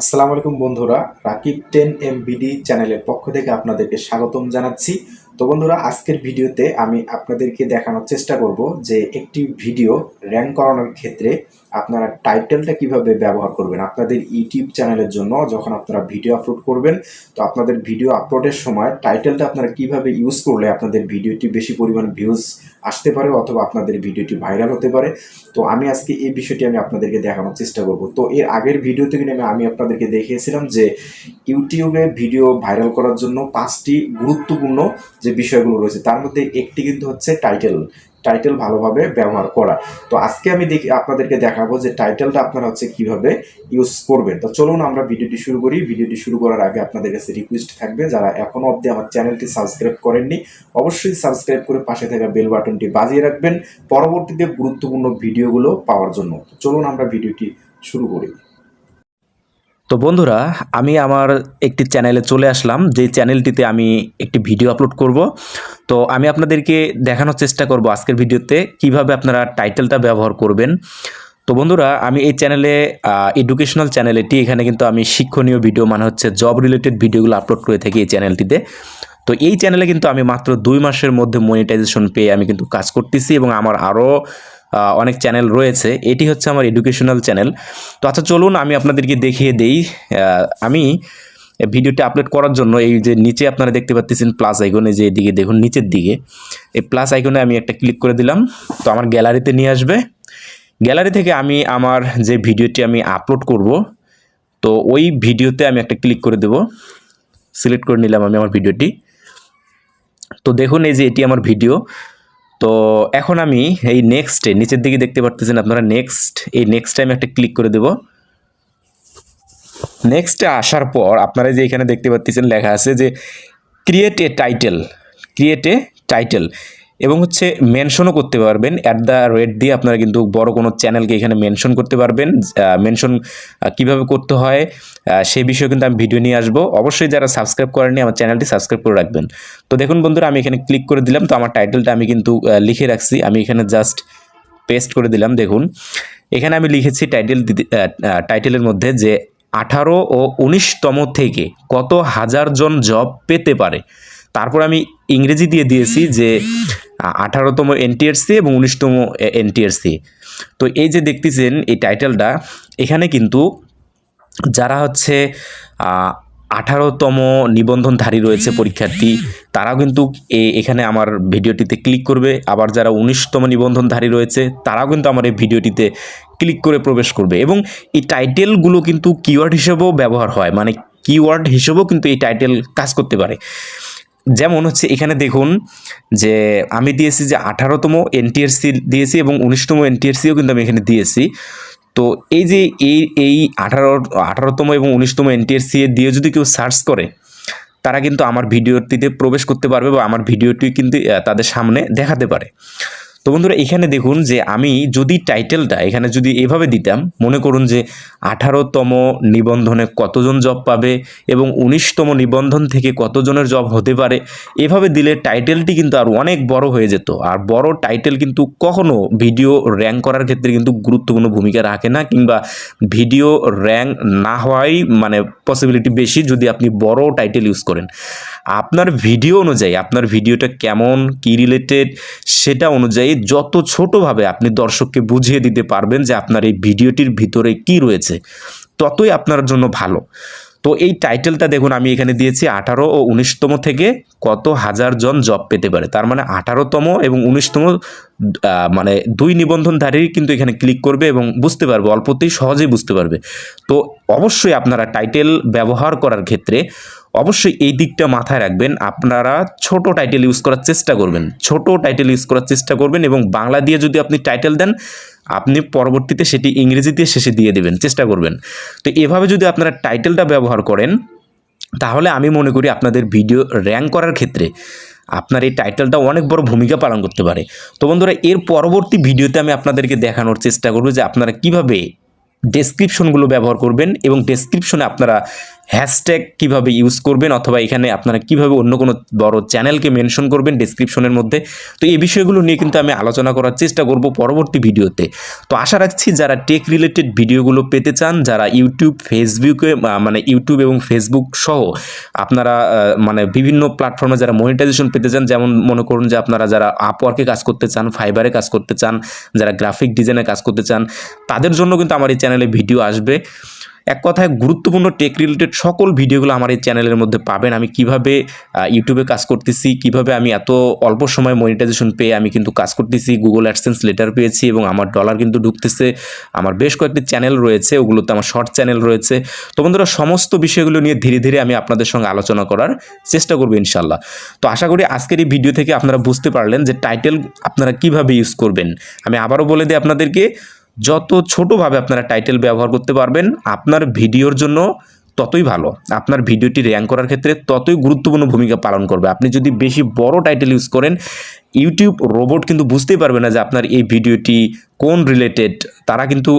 আসসালামু আলাইকুম বন্ধুরা, রাকিব টেন এম বিডি চ্যানেলের পক্ষ থেকে আপনাদেরকে স্বাগতম জানাচ্ছি। তো বন্ধুরা, আজকের ভিডিওতে আমি আপনাদেরকে দেখানোর চেষ্টা করব যে একটি ভিডিও র্যাঙ্ক করানোর ক্ষেত্রে আপনারা টাইটেলটা কীভাবে ব্যবহার করবেন? আপনাদের ইউটিউব চ্যানেলের জন্য যখন আপনারা ভিডিও আপলোড করবেন, তো আপনাদের ভিডিও আপলোডের সময় টাইটেলটা আপনারা কীভাবে ইউজ করলে আপনাদের ভিডিওটি বেশি পরিমাণ ভিউজ আসতে পারে অথবা আপনাদের ভিডিওটি ভাইরাল হতে পারে? তো আমি আজকে এই বিষয়টি আমি আপনাদেরকে দেখানোর চেষ্টা করব। তো এর আগের ভিডিওতে আমি আমি আপনাদেরকে দেখিয়েছিলাম যে ইউটিউবে ভিডিও ভাইরাল করার জন্য পাঁচটি গুরুত্বপূর্ণ যে বিষয়গুলো রয়েছে, তার মধ্যে একটি কিন্তু হচ্ছে টাইটেল। টাইটেল ভালোভাবে ব্যবহার করা। তো আজকে আমি দেখি, আপনাদেরকে দেখাবো যে টাইটেলটা আপনারা হচ্ছে কীভাবে ইউজ করবেন। তো চলুন আমরা ভিডিওটি শুরু করি। ভিডিওটি শুরু করার আগে আপনাদের কাছে রিকোয়েস্ট থাকবে, যারা এখনও অবধি আমার চ্যানেলটি সাবস্ক্রাইব করেননি, অবশ্যই সাবস্ক্রাইব করে পাশে থাকা বেল বাটনটি বাজিয়ে রাখবেন। পরবর্তীতে গুরুত্বপূর্ণ ভিডিওগুলো পাওয়ার জন্য। চলুন আমরা ভিডিওটি শুরু করি। তো বন্ধুরা, আমি আমার একটি চ্যানেলে চলে আসলাম যে চ্যানেলটিতে আমি একটি ভিডিও আপলোড করব। তো আমি আপনাদেরকে দেখানোর চেষ্টা করব আজকের ভিডিওতে, কীভাবে আপনারা টাইটেলটা ব্যবহার করবেন। তো বন্ধুরা, আমি এই চ্যানেলে এডুকেশনাল চ্যানেল এটি এখানে কিন্তু আমি শিক্ষণীয় ভিডিও মানে হচ্ছে জব রিলেটেড ভিডিওগুলো আপলোড করে থাকি এই চ্যানেলটিতে। তো এই চ্যানেলে কিন্তু আমি মাত্র দুই মাসের মধ্যে মনিটাইজেশন পেয়ে আমি কিন্তু কাজ করতেছি এবং আমার আরও অনেক চ্যানেল রয়েছে। এটি হচ্ছে আমার এডুকেশনাল চ্যানেল তো আচ্ছা চলুন আমি আপনাদেরকে দেখিয়ে দেই। আমি ভিডিওটি আপলোড করার জন্য এই যে নিচে আপনারা দেখতে পাচ্ছেন প্লাস আইকনে যে এদিকে দেখুন, নিচের দিকে। এই প্লাস আইকনে আমি একটা ক্লিক করে দিলাম। তো আমার গ্যালারিতে নিয়ে আসবে। গ্যালারি থেকে আমি আমার যে ভিডিওটি আমি আপলোড করব, তো ওই ভিডিওতে আমি একটা ক্লিক করে দেব। সিলেক্ট করে নিলাম আমি আমার ভিডিওটি। তো দেখুন এই যে এটি আমার ভিডিও তো এখন আমি এই নেক্সটে নিচের দিকে দেখতে পারতেছেন আপনারা নেক্সট এই নেক্সট টাইম একটা ক্লিক করে দেব। নেক্সটে আসার পর আপনারা যে এখানে দেখতে পাচ্ছেন লেখা আছে যে create a title create a title এবং হচ্ছে মেনশনও করতে পারবেন। অ্যাট দ্য রেট দিয়ে আপনারা কিন্তু বড় কোনো চ্যানেলকে এখানে মেনশন করতে পারবেন। মেনশন কীভাবে করতে হয় সেই বিষয়ে কিন্তু আমি ভিডিও নিয়ে আসব। অবশ্যই যারা সাবস্ক্রাইব করেননি, আমার চ্যানেলটি সাবস্ক্রাইব করে রাখবেন। তো দেখুন বন্ধুরা, আমি এখানে ক্লিক করে দিলাম। তো আমার টাইটেলটা আমি কিন্তু লিখে রাখছি। আমি এখানে জাস্ট পেস্ট করে দিলাম, দেখুন। এখানে আমি লিখেছি টাইটেল টাইটেলের মধ্যে যে আঠারো ও উনিশতম থেকে কত হাজার জন জব পেতে পারে। তারপর আমি ইংরেজি দিয়ে দিয়েছি যে আঠারোতম এনটিআরসি এবং উনিশতম এনটিআরসি তো এই যে দেখতেছেন এই টাইটেলটা, এখানে কিন্তু যারা হচ্ছে আঠারোতম নিবন্ধনধারী রয়েছে পরীক্ষার্থী, তারাও কিন্তু এখানে আমার ভিডিওটিতে ক্লিক করবে। আবার যারা উনিশতম নিবন্ধনধারী রয়েছে, তারাও কিন্তু আমার এই ভিডিওটিতে ক্লিক করে প্রবেশ করবে। এবং এই টাইটেলগুলো কিন্তু কিওয়ার্ড হিসেবেও ব্যবহার হয়। মানে কিওয়ার্ড হিসেবেও কিন্তু এই টাইটেল কাজ করতে পারে। যেমন হচ্ছে এখানে দেখুন যে আমি দিয়েছি যে আঠারোতম এনটিআরসি দিয়েছি এবং উনিশতম এনটিআরসিও কিন্তু আমি এখানে দিয়েছি। তো এই যে এই এই আঠারো, আঠারোতম এবং উনিশতম এনটিআরসি দিয়ে যদি কেউ সার্চ করে, তারা কিন্তু আমার ভিডিওটিতে প্রবেশ করতে পারবে বা আমার ভিডিওটি কিন্তু তাদের সামনে দেখাতে পারে। তো বন্ধুরা, এখানে দেখুন যে আমি যদি টাইটেলটা এখানে যদি এভাবে দিতাম, মনে করুন যে আঠারোতম নিবন্ধনে কতজন জব পাবে এবং উনিশতম নিবন্ধন থেকে কতজনের জব হতে পারে, এভাবে দিলে টাইটেলটি কিন্তু আর অনেক বড় হয়ে যেত। আর বড় টাইটেল কিন্তু কখনো ভিডিও র্যাঙ্ক করার ক্ষেত্রে কিন্তু গুরুত্বপূর্ণ ভূমিকা রাখে না কিংবা ভিডিও র্যাঙ্ক না হওয়াই মানে পসিবিলিটি বেশি যদি আপনি বড় টাইটেল ইউজ করেন। আপনার ভিডিও অনুযায়ী, আপনার ভিডিওটা কেমন, কি রিলেটেড সেটা অনুযায়ী যত ছোটোভাবে আপনি দর্শককে বুঝিয়ে দিতে পারবেন যে আপনার এই ভিডিওটির ভিতরে কি রয়েছে, ততই আপনার জন্য ভালো। তো এই টাইটেলটা দেখুন, আমি এখানে দিয়েছি আঠারো ও উনিশতম থেকে কত হাজার জন জব পেতে পারে। তার মানে আঠারোতম এবং উনিশতম মানে দুই নিবন্ধনধারী কিন্তু এখানে ক্লিক করবে এবং বুঝতে পারবে, অল্পতেই সহজেই বুঝতে পারবে। তো অবশ্যই আপনারা টাইটেল ব্যবহার করার ক্ষেত্রে অবশ্যই এই দিকটা মাথায় রাখবেন। আপনারা ছোট টাইটেল ইউজ করার চেষ্টা করবেন। ছোট টাইটেল ইউজ করার চেষ্টা করবেন এবং বাংলা দিয়ে যদি আপনি টাইটেল দেন, আপনি পরবর্তীতে সেটি ইংরেজি দিয়ে শেষে দিয়ে দেবেন। চেষ্টা করবেন। তো এভাবে যদি আপনারা টাইটেলটা ব্যবহার করেন, তাহলে আমি মনে করি আপনাদের ভিডিও র্যাঙ্ক করার ক্ষেত্রে আপনার এই টাইটেলটা অনেক বড় ভূমিকা পালন করতে পারে। তো বন্ধুরা, এর পরবর্তী ভিডিওতে আমি আপনাদেরকে দেখানোর চেষ্টা করব যে আপনারা কীভাবে ডেসক্রিপশনগুলো ব্যবহার করবেন এবং ডেসক্রিপশনে আপনারা হ্যাশট্যাগ কীভাবে ইউজ করবেন অথবা এখানে আপনারা কীভাবে অন্য কোনো বড় চ্যানেলকে মেনশন করবেন ডিসক্রিপশনের মধ্যে। তো এই বিষয়গুলো নিয়ে কিন্তু আমি আলোচনা করার চেষ্টা করব পরবর্তী ভিডিওতে। তো আশা রাখছি যারা টেক রিলেটেড ভিডিওগুলো পেতে চান, যারা ইউটিউব ফেসবুকে মানে ইউটিউব এবং ফেসবুক সহ আপনারা মানে বিভিন্ন প্ল্যাটফর্মে যারা মনিটাইজেশন পেতে চান, যেমন মনে করুন যে আপনারা যারা আপওয়ার্কে কাজ করতে চান ফাইবারে কাজ করতে চান, যারা গ্রাফিক ডিজাইনে কাজ করতে চান, তাদের জন্য কিন্তু আমার এই চ্যানেলে ভিডিও আসবে। এক কথায় গুরুত্বপূর্ণ টেক রিলেটেড সকল ভিডিওগুলো আমার এই চ্যানেলের মধ্যে পাবেন। আমি কীভাবে ইউটিউবে কাজ করতেছি, কীভাবে আমি এত অল্প সময় মনিটাইজেশন পেয়ে আমি কিন্তু কাজ করতেছি গুগল অ্যাডসেন্স লেটার পেয়েছি এবং আমার ডলার কিন্তু ঢুকতেছে। আমার বেশ কয়েকটি চ্যানেল রয়েছে, ওগুলোতে আমার শর্ট চ্যানেল রয়েছে। তো বন্ধুরা, সমস্ত বিষয়গুলো নিয়ে ধীরে ধীরে আমি আপনাদের সঙ্গে আলোচনা করার চেষ্টা করব ইনশাল্লাহ তো আশা করি আজকের এই ভিডিও থেকে আপনারা বুঝতে পারলেন যে টাইটেল আপনারা কীভাবে ইউজ করবেন। আমি আবারও বলে দিই আপনাদেরকে যত ছোটোভাবে আপনারা টাইটেল ব্যবহার করতে পারবেন আপনার ভিডিওর জন্য ততই ভালো। আপনার ভিডিওটি র্যাঙ্ক করার ক্ষেত্রে ততই গুরুত্বপূর্ণ ভূমিকা পালন করবে। আপনি যদি বেশি বড় টাইটেল ইউজ করেন ইউটিউব রোবট কিন্তু বুঝতেই পারবে না যে আপনার এই ভিডিওটি কোন রিলেটেড তারা কিন্তু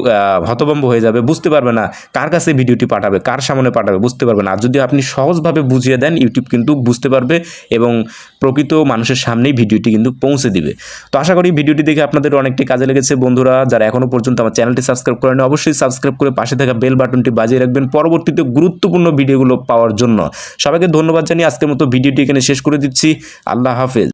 হতভম্ব হয়ে যাবে, বুঝতে পারবে না কার কাছে ভিডিওটি পাঠাবে, কার সামনে পাঠাবে, বুঝতে পারবে না। আর যদি আপনি সহজভাবে বুঝিয়ে দেন ইউটিউব কিন্তু বুঝতে পারবে এবং প্রকৃত মানুষের সামনেই ভিডিওটি কিন্তু পৌঁছে দিবে। তো আশা করি ভিডিওটি দেখে আপনাদের অনেকটাই কাজে লেগেছে। বন্ধুরা, যারা এখনও পর্যন্ত আমার চ্যানেলটি সাবস্ক্রাইব করেন অবশ্যই সাবস্ক্রাইব করে পাশে থাকা বেল বাটনটি বাজিয়ে রাখবেন। পরবর্তীতে গুরুত্বপূর্ণ ভিডিওগুলো পাওয়ার জন্য। সবাইকে ধন্যবাদ জানিয়ে আজকের মতো ভিডিওটি এখানে শেষ করে দিচ্ছি। আল্লাহ হাফেজ।